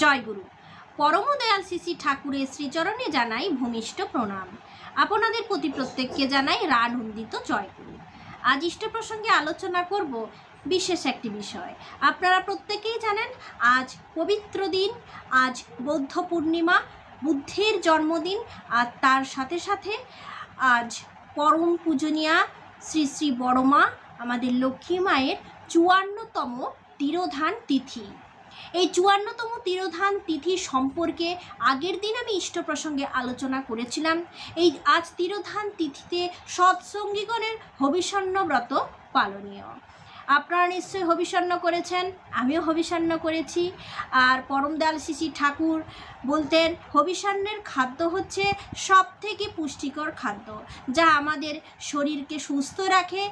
জয়গুরু। পরমদয়াল শ্রী ঠাকুরের শ্রীচরণে জানাই ভূমিষ্ঠ প্রণাম। আপনাদের প্রতি প্রত্যেককে জানাই রানন্দিত জয়গুরু। আজ ইষ্ট প্রসঙ্গে আলোচনা করব বিশেষ একটি বিষয়। আপনারা প্রত্যেকেই জানেন, আজ পবিত্র দিন, আজ বৌদ্ধ পূর্ণিমা, বুদ্ধের জন্মদিন, আর তার সাথে সাথে আজ পরম পূজনীয়া শ্রী শ্রী বড়মা, আমাদের লক্ষ্মী মায়ের চুয়ান্নতম তিরোধান তিথি। এই চুয়ান্নতম তিরোধান তিথি সম্পর্কে আগের দিন আমি ইষ্ট প্রসঙ্গে আলোচনা করেছিলাম। এই আজ তিরোধান তিথিতে সৎসঙ্গীগণের হবিষণ্য ব্রত পালনীয়। আপনারা নিশ্চয়ই হবিষণ্য করেছেন, আমিও হবিষণ্য করেছি। আর পরমদয়াল শিশি ঠাকুর বলতেন হবিষণ্যের খাদ্য হচ্ছে সব থেকে পুষ্টিকর খাদ্য, যা আমাদের শরীরকে সুস্থ রাখে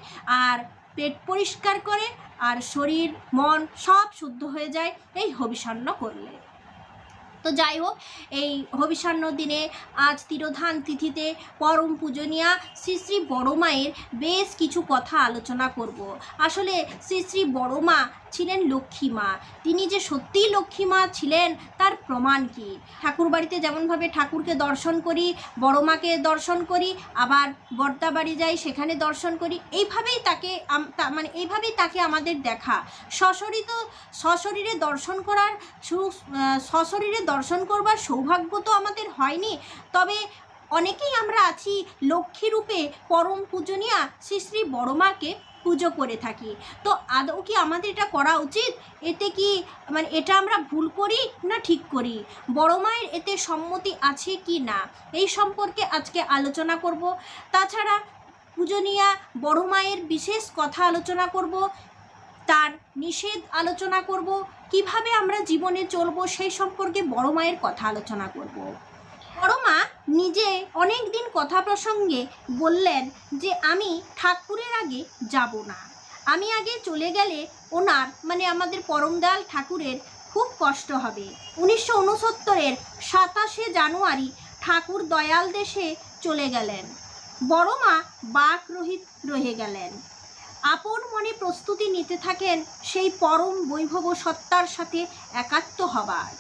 আর পেট পরিষ্কার করে আর শরীর মন সব শুদ্ধ হয়ে যায় এই হবিষণ্ণ করলে। তো যাই হোক, এই হবিষান্ন দিনে আজ তিরোধান তিথিতে পরম পূজনীয়া শ্রী শ্রী বড়মায়ের বেশ কিছু কথা আলোচনা করব। আসলে শ্রী শ্রী বড়মা ছিলেন লক্ষ্মী মা। তিনি যে সত্যিই লক্ষ্মী মা ছিলেন, তার প্রমাণ কি? ঠাকুর বাড়িতে যেমনভাবে ঠাকুরকে দর্শন করি বড়মাকে দর্শন করি, আবার বর্দা বাড়ি যাই, সেখানে দর্শন করি, এইভাবেই তাকে মানে এইভাবেই তাকে আমাদের দেখা। সশরিত, সশরীরে দর্শন করার সশরীরে দর্শন করবার সৌভাগ্য তো আমাদের হয়নি। তবে অনেকেই আমরা আছি লক্ষ্মী রূপে পরম পূজনীয়া শ্রী শ্রী বড়মাকে পুজো করে থাকি। তো আদৌ কি আমাদের এটা করা উচিত? এতে কি মানে এটা আমরা ভুল করি না ঠিক করি? বড় মায়ের এতে সম্মতি আছে কি না? এই সম্পর্কে আজকে আলোচনা করব। তাছাড়া পূজনীয়া বড় মায়ের বিশেষ কথা আলোচনা করব। তার নিষেধ আলোচনা করব, কীভাবে আমরা জীবনে চলবো সেই সম্পর্কে বড় মায়ের কথা আলোচনা করব। বড় মা নিজে অনেক দিন কথা প্রসঙ্গে বললেন যে, আমি ঠাকুরের আগে যাব না। আমি আগে চলে গেলে ওনার মানে আমাদের পরমদয়াল ঠাকুরের খুব কষ্ট হবে। উনিশশো উনসত্তরের সাতাশে জানুয়ারি ঠাকুর দয়াল দেশে চলে গেলেন। বড় মা বাক রহিত রয়ে গেলেন। আপন মনে প্রস্তুতি নিতে থাকেন সেই পরম বৈভব সত্তার সাথে একাত্ম হবার।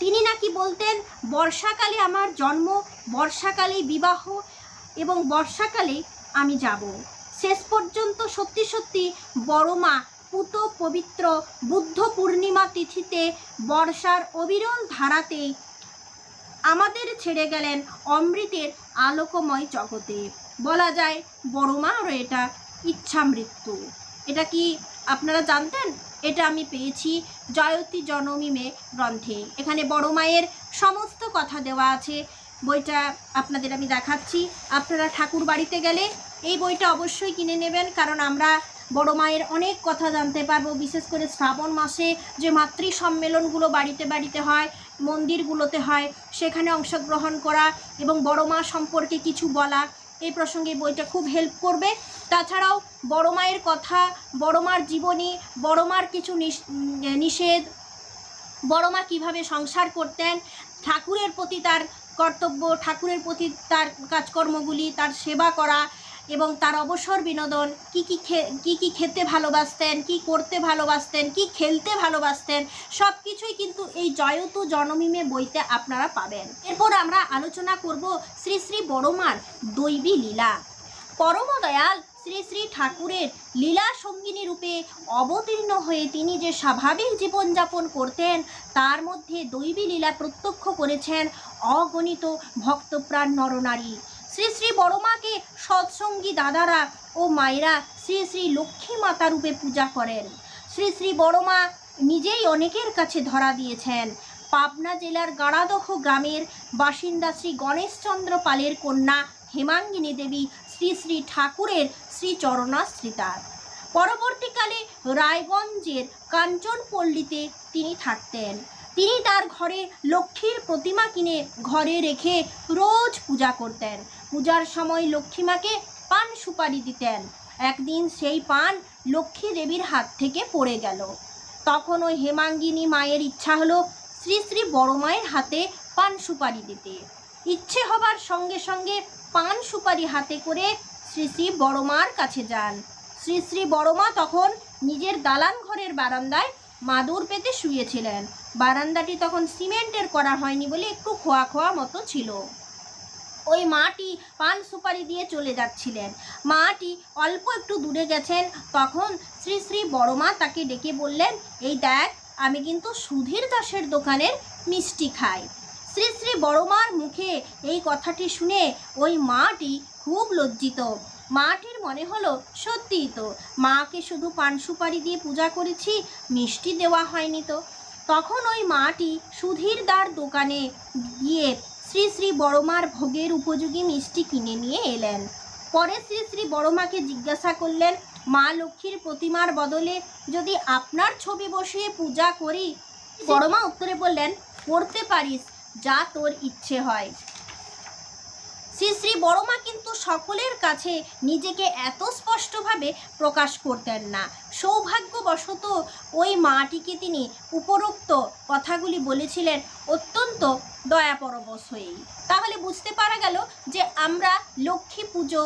তিনি নাকি বলতেন, বর্ষাকালে আমার জন্ম, বর্ষাকালে বিবাহ এবং বর্ষাকালে আমি যাব। শেষ পর্যন্ত সত্যি সত্যি বড় মা পুত পবিত্র বুদ্ধ পূর্ণিমা তিথিতে বর্ষার অবিরল ধারাতে আমাদের ছেড়ে গেলেন অমৃতের আলোকময় জগতে। বলা যায়, বড় মারও এটা ইচ্ছা মৃত্যু। এটা কি আপনারা জানতেন? এটা আমি পেয়েছি জয়তী জনমিমে গ্রন্থে। এখানে বড় মায়ের সমস্ত কথা দেওয়া আছে। বইটা আপনাদের আমি দেখাচ্ছি। আপনারা ঠাকুর বাড়িতে গেলে এই বইটা অবশ্যই কিনে নেবেন, কারণ আমরা বড় মায়ের অনেক কথা জানতে পারব, বিশেষ করে শ্রাবণ মাসে যে মাতৃ সম্মেলনগুলো বাড়িতে বাড়িতে হয়, মন্দিরগুলোতে হয়, সেখানে অংশগ্রহণ করা এবং বড় মা সম্পর্কে কিছু বলা। এই প্রসঙ্গে বইটা খুব হেল্প করবে। তাছাড়াও বড় মায়ের কথা, বড় মার জীবনী, বড় মার কিছু নিষ- নিষেধ, বড় মা কীভাবে সংসার করতেন, ঠাকুরের প্রতি তার কর্তব্য, ঠাকুরের প্রতি তার কাজকর্মগুলি, তার সেবা করা এবং তার অবসর বিনোদন, কি কি কী কী খেতে ভালোবাসতেন, কি করতে ভালোবাসতেন, কি খেলতে ভালোবাসতেন সব কিছুই কিন্তু এই জয়তু জনমিমে বইতে আপনারা পাবেন। এরপর আমরা আলোচনা করব শ্রী শ্রী বড়মার দৈবী লীলা। পরমদয়াল শ্রী শ্রী ঠাকুরের লীলা সঙ্গিনী রূপে অবতীর্ণ হয়ে তিনি যে স্বাভাবিক জীবনযাপন করতেন, তার মধ্যে দৈবী লীলা প্রত্যক্ষ করেছেন অগণিত ভক্তপ্রাণ নরনারী। শ্রী শ্রী বড়মাকে সৎসঙ্গী দাদারা ও মায়েরা শ্রী শ্রী লক্ষ্মী মাতা রূপে পূজা করেন। শ্রী শ্রী বড়মা নিজেই অনেকের কাছে ধরা দিয়েছেন। পাবনা জেলার গাড়াদহ গ্রামের বাসিন্দা শ্রী গণেশচন্দ্র পালের কন্যা হেমাঙ্গিনী দেবী শ্রী শ্রী ঠাকুরের শ্রীচরণাশ্রিতার পরবর্তীকালে রায়গঞ্জের কাঞ্চনপল্লীতে তিনি থাকতেন। তিনি তার ঘরে লক্ষ্মীর প্রতিমা কিনে ঘরে রেখে রোজ পূজা করতেন। পূজার সময় লক্ষ্মীমাকে পান সুপারি দিতেন। একদিন সেই পান লক্ষ্মী দেবীর হাত থেকে পড়ে গেল। তখন ওই হেমাঙ্গিনী মায়ের ইচ্ছা হলো শ্রী শ্রী বড় মায়ের হাতে পান সুপারি দিতে। ইচ্ছে হবার সঙ্গে সঙ্গে পান সুপারি হাতে করে শ্রী শ্রী বড় মার কাছে যান। শ্রী শ্রী বড়মা তখন নিজের দালান ঘরের বারান্দায় মাদুর পেতে শুয়েছিলেন। বারান্দাটি তখন সিমেন্টের করা হয়নি বলে একটু খোয়া খোয়া মতো ছিল। ওই মাটি পান সুপারি দিয়ে চলে যাচ্ছিলেন। মাটি অল্প একটু দূরে গেছেন, তখন শ্রী শ্রী বড় মা তাকে ডেকে বললেন, এই দেখ, আমি কিন্তু সুধীর দাসের দোকানের মিষ্টি খাই। শ্রী শ্রী বড় মার মুখে এই কথাটি শুনে ওই মাটি খুব লজ্জিত। মাটির মনে হলো, সত্যিই তো, মাকে শুধু পান সুপারি দিয়ে পূজা করেছি, মিষ্টি দেওয়া হয়নি তো। তখন ওই মাটি সুধীর সুধীরদার দোকানে গিয়ে শ্রী শ্রী বড়মার ভোগের উপযোগী মিষ্টি কিনে নিয়ে এলেন। পরে শ্রী শ্রী বড়মাকে জিজ্ঞাসা করলেন, মা লক্ষ্মীর প্রতিমার বদলে যদি আপনার ছবি বসিয়ে পূজা করি? বড়মা উত্তরে বললেন করতে পারিস, যা তোর ইচ্ছে হয়। শ্রী শ্রী বড়মা কিন্তু সকলের কাছে নিজেকে এত স্পষ্টভাবে প্রকাশ করতেন না। সৌভাগ্যবশত ওই মাটিকে তিনি উপরোক্ত কথাগুলি বলেছিলেন অত্যন্ত দয়াপরবশ হয়েই। তাহলে বুঝতে পারা গেল যে আমরা লক্ষ্মী পুজো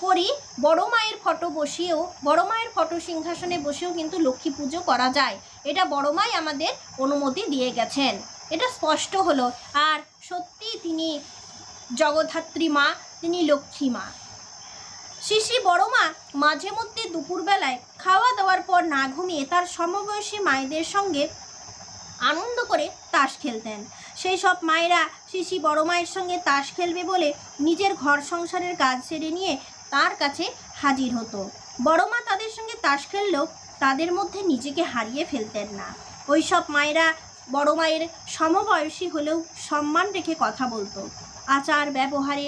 করি বড় মায়ের ফটো বসিয়েও বড় মায়ের ফটো সিংহাসনে বসেও কিন্তু লক্ষ্মী পুজো করা যায়। এটা বড় মাই আমাদের অনুমতি দিয়ে গেছেন। এটা স্পষ্ট হলো। আর সত্যি তিনি জগদ্ধাত্রী মা, তিনি লক্ষ্মী মা। শ্রী শ্রী বড় মা মাঝে মধ্যে দুপুরবেলায় খাওয়া দাওয়ার পর না ঘুমিয়ে তার সমবয়সী মায়েদের সঙ্গে আনন্দ করে তাস খেলতেন। সেই সব মায়েরা শ্রী শ্রী বড় মায়ের সঙ্গে তাস খেলবে বলে নিজের ঘর সংসারের কাজ সেরে নিয়ে তার কাছে হাজির হতো। বড় মা তাদের সঙ্গে তাস খেললেও তাদের মধ্যে নিজেকে হারিয়ে ফেলতেন না। ওই সব মায়েরা বড় মায়ের সমবয়সী হলেও সম্মান রেখে কথা বলতো। আচার ব্যবহারে।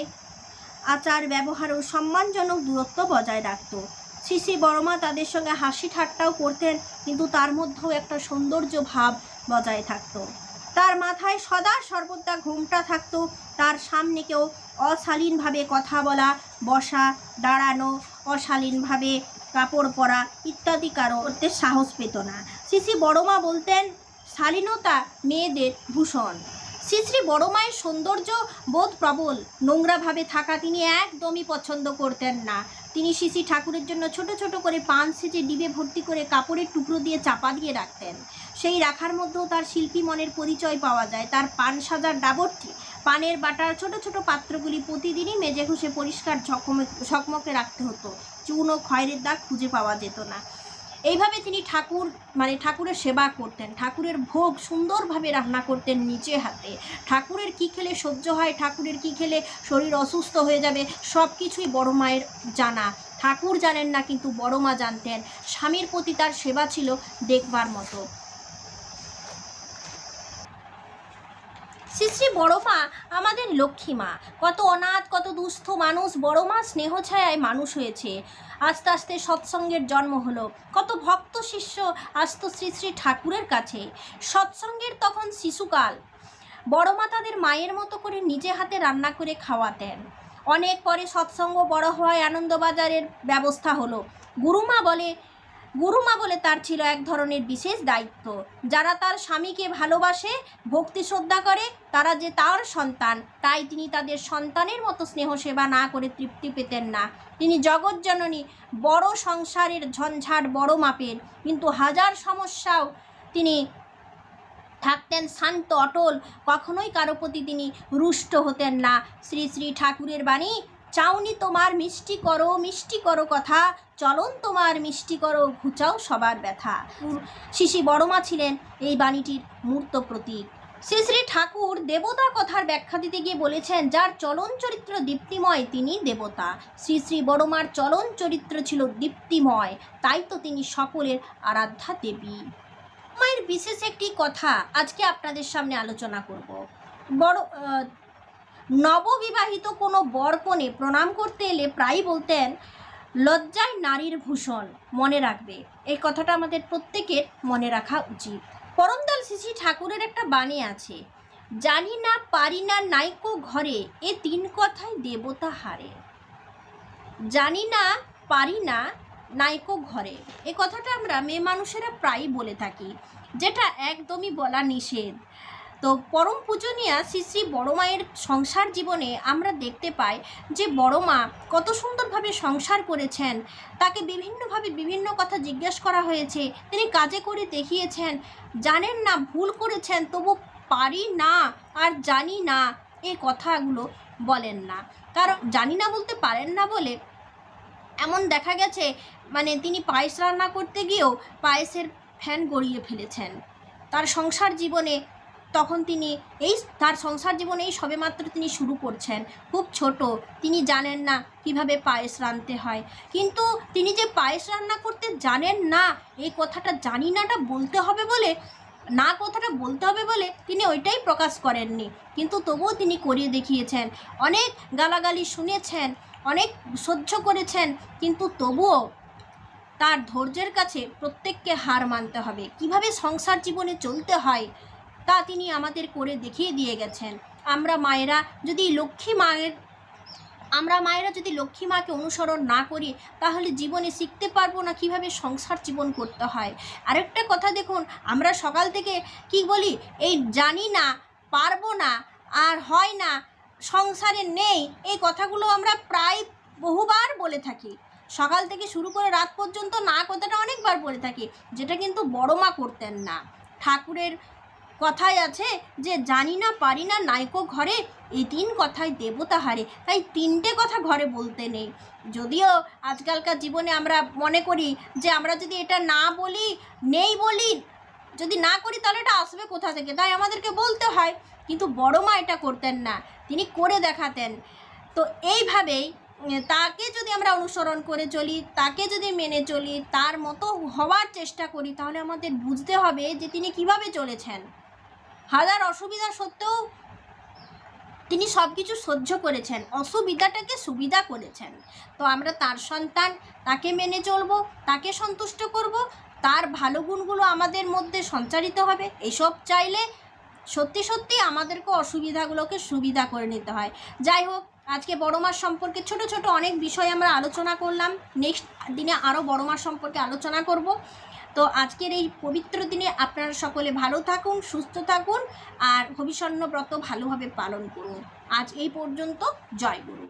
আচার ব্যবহার ও সম্মানজনক দূরত্ব বজায় রাখত। শ্রী বড়মা তাদের সঙ্গে হাসি ঠাট্টাও করতেন, কিন্তু তার মধ্যেও একটা সৌন্দর্য ভাব বজায় থাকত। তার মাথায় সদা সর্বদা ঘুমটা থাকতো, তার সামনে কেউ অশালীনভাবে কথা বলা, বসা, দাঁড়ানো, অশালীনভাবে কাপড় পরা ইত্যাদি কারও করতে সাহস পেত না। শ্রী বড়মা বলতেন, শালীনতা মেয়েদের ভূষণ। শ্রী শ্রী বড় মায়ের সৌন্দর্য বোধ প্রবল। নোংরাভাবে থাকা তিনি একদমই পছন্দ করতেন না। তিনি শিশি ঠাকুরের জন্য ছোট ছোট করে পান সেজে ডিবে ভর্তি করে কাপড়ের টুকরো দিয়ে চাপা দিয়ে রাখতেন। সেই রাখার মধ্যেও তার শিল্পী মনের পরিচয় পাওয়া যায়। তার পান সাজার ডাবরটি, পানের বাটার, ছোট ছোট পাত্রগুলি প্রতিদিনই মেজে ঘষে পরিষ্কার ঝকমে ঝকমকে রাখতে হতো। চুন ও খয়ের দাগ খুঁজে পাওয়া যেত না। এইভাবে তিনি ঠাকুর মানে ঠাকুরের সেবা করতেন। ঠাকুরের ভোগ সুন্দরভাবে রান্না করতেন নিচে হাতে। ঠাকুরের কি খেলে সহ্য হয়, ঠাকুরের কি খেলে শরীর অসুস্থ হয়ে যাবে সব কিছুই বড় মায়ের জানা। ঠাকুর জানেন না, কিন্তু বড় মা জানতেন। স্বামীর প্রতি তার সেবা ছিল দেখবার মতো। শ্রী শ্রী বড় মা, আমাদের লক্ষ্মী মা। কত অনাথ, কত দুস্থ মানুষ, বড় মা স্নেহ ছায়ায় মানুষ হয়েছে। আস্তে আস্তে সৎসঙ্গের জন্ম হলো। কত ভক্ত শিষ্য আসতো শ্রী শ্রী ঠাকুরের কাছে। সৎসঙ্গের তখন শিশুকাল। বড় মা তাদের মায়ের মতো করে নিজে হাতে রান্না করে খাওয়াতেন। অনেক পরে সৎসঙ্গ বড় হওয়ায় আনন্দবাজারের ব্যবস্থা হলো। গুরুমা বলে গুরুমা বলে তার ছিল এক ধরনের বিশেষ দায়িত্ব। যারা তার স্বামীকে ভালোবাসে, ভক্তি শ্রদ্ধা করে, তারা যে তার সন্তান, তাই তিনি তাদের সন্তানের মতো স্নেহ সেবা না করে তৃপ্তি পেতেন না। তিনি জগৎজননী বড় সংসারের ঝঞ্ঝাট বড় মাপের, কিন্তু হাজার সমস্যাও তিনি থাকতেন শান্ত, অটল। কখনোই কারও প্রতি তিনি রুষ্ট হতেন না। শ্রী শ্রী ঠাকুরের বাণী চাউনি তোমার মিষ্টি করো মিষ্টি করো কথা, চলন তোমার মিষ্টি করো, ঘুচাও সবার ব্যথা। শিশি বড়মা ছিলেন এই বাণীটির মূর্ত প্রতীক। শ্রী শ্রী ঠাকুর দেবতা কথার ব্যাখ্যা দিতে গিয়ে বলেছেন, যার চলন চরিত্র দীপ্তিময়, তিনি দেবতা। শ্রী শ্রী বড়মার চলন চরিত্র ছিল দীপ্তিময়, তাই তো তিনি সকলের আরাধ্যা দেবী। মায়ের বিশেষ একটি কথা আজকে আপনাদের সামনে আলোচনা করব। বড় নববিবাহিত কোনো বর কনে প্রণাম করতে এলে প্রায়ই বলতেন, লজ্জায় নারীর ভূষণ, মনে রাখবে। এই কথাটা আমাদের প্রত্যেকের মনে রাখা উচিত। পরমদাল শ্রী ঠাকুরের একটা বাণী আছে, জানি না, পারি না, নাইকো ঘরে, এ তিন কথাই দেবতা হারে। জানি না, পারি না, নাইকো ঘরে। এ কথাটা আমরা মেয়ে মানুষেরা প্রায়ই বলে থাকি, যেটা একদমই বলা নিষেধ। তো পরম পূজনীয়া শ্রী শ্রী বড় মায়ের সংসার জীবনে আমরা দেখতে পাই যে বড় মা কত সুন্দরভাবে সংসার করেছেন। তাকে বিভিন্নভাবে বিভিন্ন কথা জিজ্ঞেস করা হয়েছে। তিনি কাজে করে দেখিয়েছেন, জানেন না, ভুল করেছেন, তবু পারি না আর জানি না এই কথাগুলো বলেন না। কারণ জানি না বলতে পারেন না বলে এমন দেখা গেছে মানে তিনি পায়েস রান্না করতে গিয়েও পায়েসের ফ্যান গড়িয়ে ফেলেছেন। তার সংসার জীবনে তখন তিনি এই তার সংসার জীবনে এই সবেমাত্র তিনি শুরু করছেন। খুব ছোট, তিনি জানেন না কীভাবে পায়েস রাঁধতে হয়। কিন্তু তিনি যে পায়েস রান্না করতে জানেন না, এই কথাটা জানি নাটা বলতে হবে বলে, না কথাটা বলতে হবে বলে তিনি ওইটাই প্রকাশ করেননি। কিন্তু তবুও তিনি করিয়ে দেখিয়েছেন। অনেক গালাগালি শুনেছেন, অনেক সহ্য করেছেন, কিন্তু তবুও তার ধৈর্যের কাছে প্রত্যেককে হার মানতে হবে। কীভাবে সংসার জীবনে চলতে হয় তা তিনি আমাদের করে দেখিয়ে দিয়ে গেছেন। আমরা মায়েরা যদি লক্ষ্মী মায়ের, আমরা মায়েরা যদি লক্ষ্মী মাকে অনুসরণ না করি, তাহলে জীবনে শিখতে পারব না কীভাবে সংসার জীবন করতে হয়। আরেকটা কথা দেখুন, আমরা সকাল থেকে কি বলি? এই জানি না, পারব না, আর হয় না, সংসারে নেই, এই কথাগুলো আমরা প্রায় বহুবার বলে থাকি। সকাল থেকে শুরু করে রাত পর্যন্ত না কথাটা অনেকবার বলে থাকি, যেটা কিন্তু বড় মা করতেন না। ঠাকুরের কথাই আছে যে, জানি না, পারি না নাইকো ঘরে এই তিন কথায় দেবতা হারে। তাই তিনটে কথা ঘরে বলতে নেই। যদিও আজকালকার জীবনে আমরা মনে করি যে, আমরা যদি এটা না বলি, নেই বলি, যদি না করি তাহলে এটা আসবে কোথা থেকে? তাই আমাদেরকে বলতে হয়। কিন্তু বড় মা এটা করতেন না। তিনি করে দেখাতেন। তো এইভাবেই তাকে যদি আমরা অনুসরণ করে চলি, তাকে যদি মেনে চলি, তার মতো হওয়ার চেষ্টা করি, তাহলে আমাদের বুঝতে হবে যে তিনি কীভাবে চলেছেন। হাজার অসুবিধা সত্ত্বেও তিনি সব কিছু সহ্য করেছেন, অসুবিধাটাকে সুবিধা করেছেন। তো আমরা তার সন্তান, তাকে মেনে চলবো, তাকে সন্তুষ্ট করব, তার ভালো গুণগুলো আমাদের মধ্যে সঞ্চারিত হবে। এসব চাইলে সত্যি সত্যি আমাদেরকে অসুবিধাগুলোকে সুবিধা করে নিতে হয়। যাই হোক, আজকে বড় মাস সম্পর্কে ছোট ছোট অনেক বিষয় আমরা আলোচনা করলাম। নেক্সট দিনে আরও বড় মাস সম্পর্কে আলোচনা করব। তো আজকের এই পবিত্র দিনে আপনারা সকলে ভালো থাকুন, সুস্থ থাকুন আর ভবিষ্যন্ন ব্রত ভালোভাবে পালন করুন। আজ এই পর্যন্ত জয় গুরু।